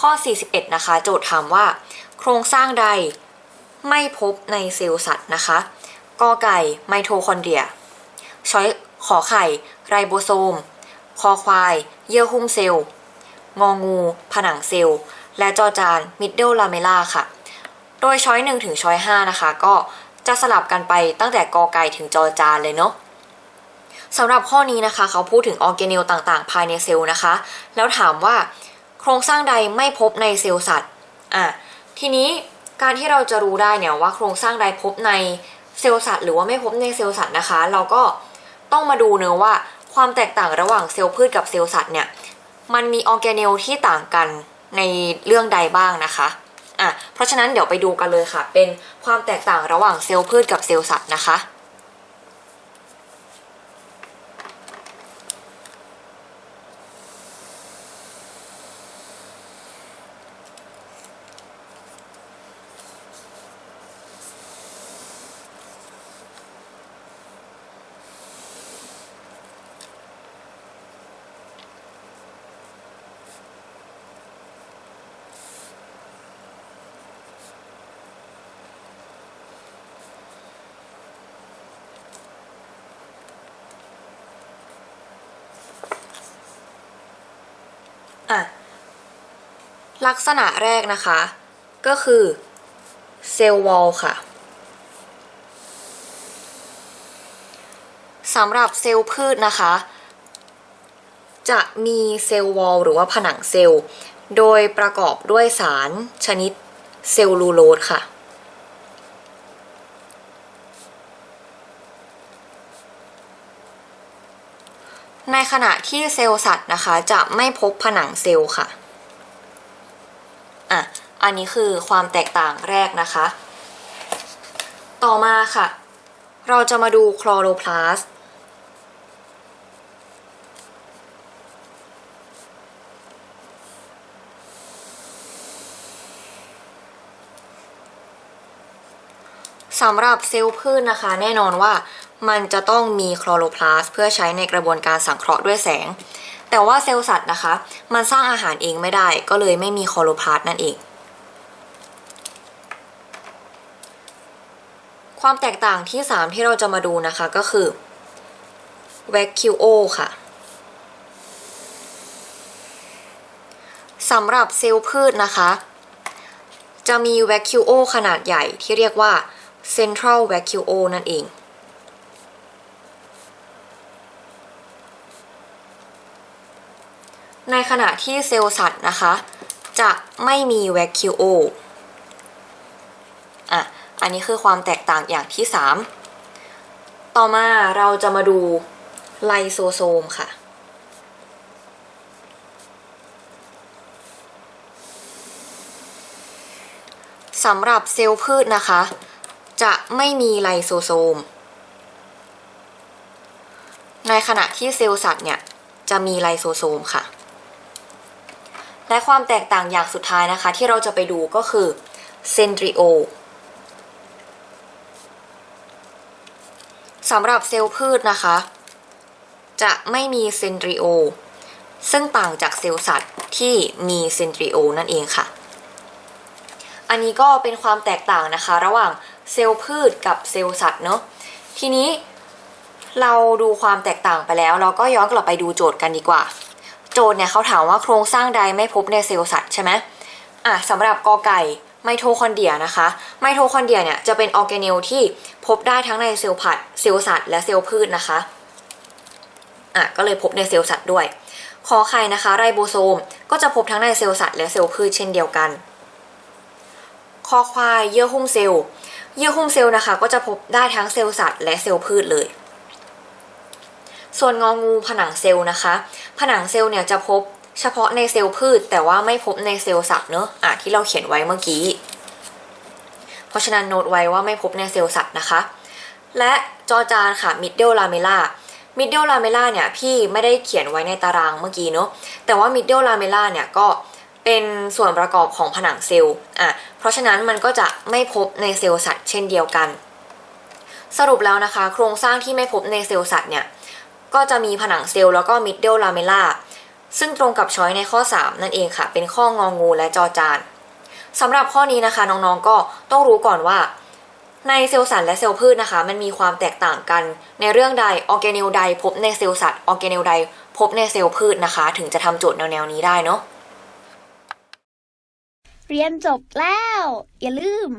ข้อ 41 นะคะ โจทย์ถามว่า โครงสร้างใดไม่พบในเซลล์สัตว์นะคะกอไก่ไมโทคอนเดรียช้อยขอไข่ไรโบโซม คอควาย เยื่อหุ้มเซลล์ งองู ผนังเซลล์ และจอจานมิดเดิลลาเมล่าค่ะ โดยช้อย1ถึงช้อย5นะคะ ก็จะสลับกันไปตั้งแต่กอไก่ถึงจอจานเลยเนาะสำหรับข้อนี้นะคะ เขาพูดถึงออร์แกเนลต่างๆ ภายในเซลล์นะคะ แล้วถามว่า ครงสร้างใดไม่พบในเซลล์สัตว์อะทีนี้การที่เราจะรู้ได้เนี่ยว่าโครงสร้างใดพบในเซลล์สัตว์หรือว่าไม่พบในเซลล์สัตว์นะคะ เราก็ต้องมาดูเนื้อว่าความแตกต่างระหว่างเซลล์พืชกับเซลล์สัตว์เนี่ยมันมีออร์แกเนลที่ต่างกันในเรื่องใดบ้างนะคะอะเพราะฉะนั้นเดี๋ยวไปดูกันเลยค่ะ เป็นความแตกต่างระหว่างเซลล์พืชกับเซลล์สัตว์นะคะ อะลักษณะแรกนะคะ ก็คือเซลล์วอลค่ะสำหรับเซลล์พืชนะคะ จะมีเซลล์วอลหรือว่าผนังเซลล์ โดยประกอบด้วยสารชนิดเซลลูโลสค่ะ ในขณะที่เซลล์สัตว์นะคะ จะไม่พบผนังเซลล์ค่ะ อะ อันนี้คือความแตกต่างแรกนะคะ ต่อมาค่ะ เราจะมาดูคลอโรพลาสต์ สำหรับเซลล์พืชนะคะ แน่นอนว่ามันจะต้องมีคลอโรพลาส เพื่อใช้ในกระบวนการสังเคราะห์ด้วยแสง แต่ว่าเซลล์สัตว์นะคะ มันสร้างอาหารเองไม่ได้ก็เลยไม่มีคลอโรพลาสนั่นเอง ความแตกต่างที่ 3 ที่เราจะมาดูนะคะก็คือ vacuo ค่ะสำหรับเซลล์พืชนะคะ จะมี vacuo ขนาดใหญ่ที่เรียกว่า central vacuo นั่นเอง ในขณะที่เซลล์สัตว์นะคะ จะไม่มี vacuo อะ อันนี้คือความแตกต่างอย่างที่ 3 ต่อมาเราจะมาดูไลโซโซมค่ะสำหรับเซลล์พืชนะคะ จะไม่มีไลโซโซม ในขณะที่เซลล์สัตว์เนี่ยจะมีไลโซโซมค่ะ และความแตกต่างอย่างสุดท้ายนะคะ ที่เราจะไปดูก็คือเซนตริโอสำหรับเซลล์พืชนะคะ จะไม่มีเซนตริโอ ซึ่งต่างจากเซลล์สัตว์ที่มีเซนตริโอนั่นเองค่ะ อันนี้ก็เป็นความแตกต่างนะคะ ระหว่าง เซลล์พืชกับเซลล์สัตว์เนาะทีนี้เราดูความแตกต่างไปแล้ว เราก็ย้อนกลับไปดูโจทย์กันดีกว่า โจทย์เนี่ยเขาถามว่าโครงสร้างใดไม่พบในเซลล์สัตว์ใช่ไหมอะสำหรับกอไก่ไมโทคอนเดรียนะคะ ไมโทคอนเดรียเนี่ยจะเป็นออร์แกเนลที่พบได้ทั้งในเซลล์ผัดเซลล์สัตว์และเซลล์พืชนะคะอะก็เลยพบในเซลล์สัตว์ด้วยขอไข่นะคะ ไรโบโซมก็จะพบทั้งในเซลล์สัตว์และเซลล์พืชเช่นเดียวกันคอควายเยื่อหุ้มเซลล์ เยื่อหุ้มเซลล์นะคะ ก็จะพบได้ทั้งเซลล์สัตว์และเซลล์พืชเลย ส่วนงองูผนังเซลล์นะคะ ผนังเซลล์เนี่ยจะพบเฉพาะในเซลล์พืช แต่ว่าไม่พบในเซลล์สัตว์เนอะอะที่เราเขียนไว้เมื่อกี้ เพราะฉะนั้นโน้ตไว้ว่าไม่พบในเซลล์สัตว์นะคะ และจอจานค่ะ middle lamella middle lamella เนี่ยพี่ไม่ได้เขียนไว้ในตารางเมื่อกี้เนอะแต่ว่า middle lamella เนี่ยก็เป็นส่วนประกอบของผนังเซลล์อะเพราะฉะนั้นมันก็จะไม่พบในเซลล์สัตว์เช่นเดียวกัน สรุปแล้วนะคะ โครงสร้างที่ไม่พบในเซลล์สัตว์เนี่ยก็จะมีผนังเซลล์แล้วก็ middle lamella ซึ่งตรงกับช้อยในข้อ 3 นั่นเองค่ะ เป็นข้ององงูและจอจานสำหรับข้อนี้นะคะน้องๆก็ต้องรู้ก่อนว่า ในเซลล์สัตว์และเซลล์พืชนะคะ มันมีความแตกต่างกัน ในเรื่องใดออร์แกเนลใดพบในเซลล์สัตว์ออร์แกเนลใดพบในเซลล์พืชนะคะ ถึงจะทำโจทย์แนวๆนี้ได้เนาะ เรียนจบแล้ว อย่าลืม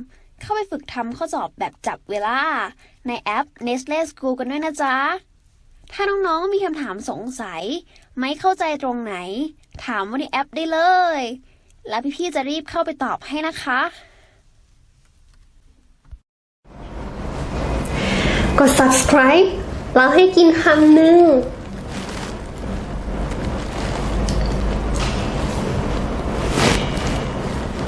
เข้าไปฝึกทำข้อสอบแบบจับเวลา ในแอป Nestle School กันด้วยนะจ๊ะ ถ้าน้องๆมีคำถามสงสัย ไม่เข้าใจตรงไหน ถามว่าในแอปได้เลย แล้วพี่ๆจะรีบเข้าไปตอบให้นะคะ กด subscribe แล้วให้กินคำหนึ่ง